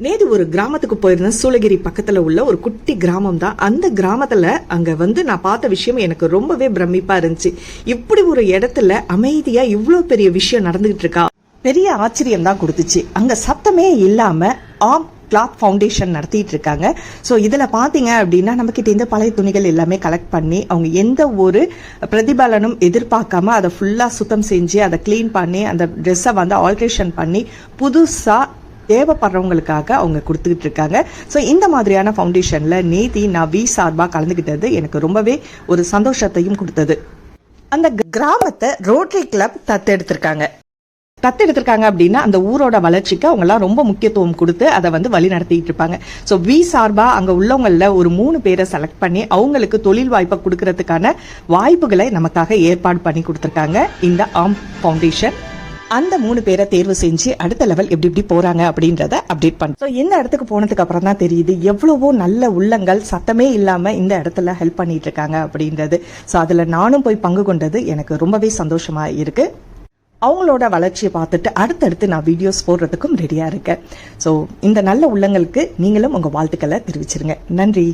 நேது ஒரு கிராமத்துக்கு போயிருந்தேன். சூளகிரி பக்கத்துல உள்ள ஒரு குட்டி கிராமம் தான் அந்த கிராமத்துல அங்க வந்து நான் பார்த்த விஷயம் எனக்கு ரொம்பவே பிரமிப்பா இருந்துச்சு. இப்படி ஒரு இடத்துல அமைதியா இவ்வளோ பெரிய விஷயம் நடந்துகிட்டு இருக்கா? பெரிய ஆச்சரியம் தான் கொடுத்துச்சு. அங்க சத்தமே இல்லாம ஆம் கிளாத் ஃபவுண்டேஷன் நடத்திட்டு இருக்காங்க. ஸோ இதில் பார்த்தீங்க அப்படின்னா நம்மக்கிட்ட இந்த பழைய துணிகள் எல்லாமே கலெக்ட் பண்ணி அவங்க எந்த ஒரு பிரதிபலனும் எதிர்பார்க்காம அதை ஃபுல்லாக சுத்தம் செஞ்சு அதை க்ளீன் பண்ணி அந்த ட்ரெஸ்ஸை வந்து ஆல்ட்ரேஷன் பண்ணி புதுசாக தேவைப்படுறவங்களுக்காக அவங்க கொடுத்துக்கிட்டு இருக்காங்க. ஸோ இந்த மாதிரியான ஃபவுண்டேஷனில் நேதி நான் வி சார்பாக கலந்துக்கிட்டது எனக்கு ரொம்பவே ஒரு சந்தோஷத்தையும் கொடுத்தது. அந்த கிராமத்தை ரோட்டரி கிளப் தத்தெடுத்திருக்காங்க. தத்தெடுத்திருக்காங்க அப்படின்னா அந்த ஊரோட வளர்ச்சிக்கு அவங்கெல்லாம் ரொம்ப முக்கியத்துவம் கொடுத்து அதை வந்து வழி நடத்திட்டு இருப்பாங்க. ஸோ வி சார்பா அங்க உள்ளவங்கள ஒரு மூணு பேரை செலக்ட் பண்ணி அவங்களுக்கு தொழில் வாய்ப்பை கொடுக்கறதுக்கான வாய்ப்புகளை நமக்காக ஏற்பாடு பண்ணி கொடுத்துருக்காங்க. இந்த ஆம் ஃபவுண்டேஷன் அந்த மூணு பேரை தேர்வு செஞ்சு அடுத்த லெவல் எப்படி எப்படி போறாங்க அப்படின்றத அப்டேட் பண்ண ஸோ இந்த இடத்துக்கு போனதுக்கு அப்புறம் தான் தெரியுது எவ்வளவோ நல்ல உள்ளங்கள் சத்தமே இல்லாம இந்த இடத்துல ஹெல்ப் பண்ணிட்டு இருக்காங்க அப்படின்றது. ஸோ அதுல நானும் போய் பங்கு கொண்டது எனக்கு ரொம்பவே சந்தோஷமா இருக்கு. அவங்களோட வளர்ச்சியை பார்த்துட்டு அடுத்தடுத்து நான் வீடியோஸ் போடுறதுக்கும் ரெடியாக இருக்கேன். ஸோ இந்த நல்ல உள்ளங்களுக்கு நீங்களும் உங்கள் வாழ்த்துக்களை தெரிவிச்சிருங்க. நன்றி.